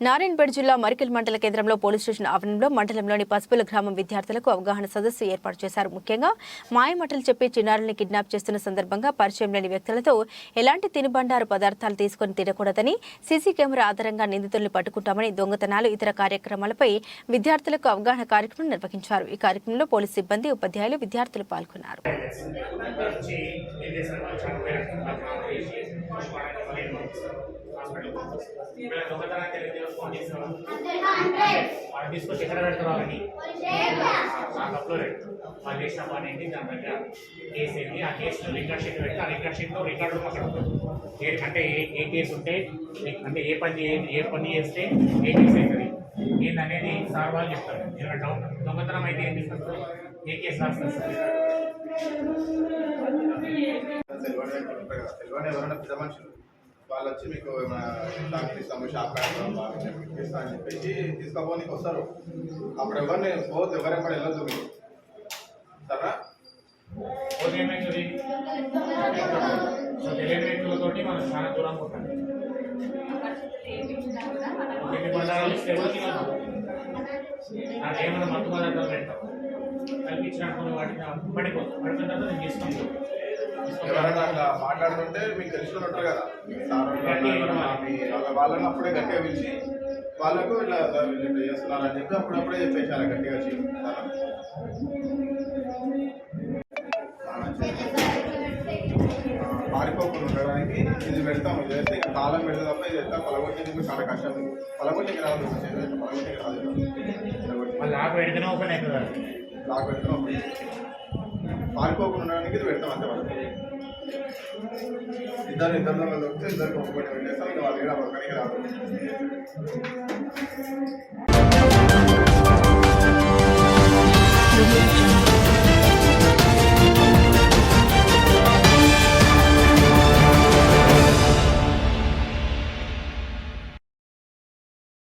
నారాయణపేట జిల్లా మరికల్ మండల కేంద్రంలో పోలీస్ స్టేషన్ ఆవరణలో మండలంలోని పసుపుల గ్రామం విద్యార్థులకు అవగాహన సదస్సు ఏర్పాటు చేశారు. ముఖ్యంగా మాయమటలు చెప్పి చిన్నారుల్ని కిడ్నాప్ చేస్తున్న సందర్భంగా పరిచయం లేని వ్యక్తులతో ఎలాంటి తినుబండారు పదార్థాలు తీసుకొని తినకూడదని సీసీ కెమెరా ఆధారంగా నిందితుల్ని పట్టుకుంటామని దొంగతనాలు ఇతర కార్యక్రమాలపై విద్యార్థులకు అవగాహన కార్యక్రమం నిర్వహించారు. ఈ కార్యక్రమంలో పోలీస్ సిబ్బంది ఉపాధ్యాయులు విద్యార్థులు పాల్గొన్నారు. హాస్పిటల్ ఫోన్ చేసేవాళ్ళు తీసుకొచ్చి ఎక్కడ పెడతారు వాళ్ళని ఆ కప్లో పెడతారు వాళ్ళు చేసిన పని ఏంటి? దాని దగ్గర కేసు ఏంటి ఆ కేసులో రికార్డ్ షీట్ పెట్టి ఆ రికార్డ్ షీట్లో రికార్డు అక్కడ ఉంటుంది ఏ- అంటే ఏ ఏ కేసు ఉంటే అంటే ఏ పని చేయండి ఏ పని చేస్తే ఏ కేసు అవుతుంది ఏందనేది సార్ వాళ్ళు చెప్తారు ఏమైనా డౌట్ దొంగతనం అయితే ఏం చేస్తారు ఏ కేసు రాస్తారు సార్ తెలివని ఎవరైనా పెద్ద మనుషులు? వాళ్ళు వచ్చి మీకు దానికి ఇస్తాము షాప్ పెడతాం ఇస్తా అని చెప్పేసి తీసుకోపోనికి వస్తారు. అప్పుడు ఎవరిని పోతే ఎవరెక్కడ వెళ్ళొద్దు మీరు. సరేనా? పోతే ఏమవుతుంది సో తెలియని వ్యక్తులతో మనం చాలా దూరం పోతాం. ఎన్ని బండారాలు ఇస్తే ఎవరు తినదు నాకు మత్తు పదార్థాలు పెడతాం కల్పించినప్పుడు వాటిని పడిపోతాం. పడిపోయిన తర్వాత నేను తీసుకుంటాను ఎవరైనా అట్లా మాట్లాడుతుంటే మీకు తెలిసిన ఉంటారు కదా సార్ వాళ్ళని అప్పుడే గట్టిగా పిలిచి వాళ్ళకు ఇట్లా వీళ్ళు ఇట్లా చేస్తున్నారని చెప్పి అప్పుడప్పుడే చెప్పేసారు గట్టిగా పారిపోకుండా ఉండడానికి ఇది పెడతాం ఇది వేస్తే ఇంకా తాళం పెడితే తప్ప ఇది ఎంత పలగొట్టేందుకు చాలా కష్టం. పలగొట్టేకి రాదు. పలగొట్టేకి రాదు. ఆకు పెడితేనే ఓపెన్ అవుతుంది. లాక్ పెడతాం పారిపోకుండా ఇది పెడతాం అంతే ఇద్దరు ఇద్దరు దొంగలు దొరికితే ఇద్దరికి ఒక్కటి పెట్టేస్తాం ఇంకా వాళ్ళు కూడా ఒక్కడికి రాదు.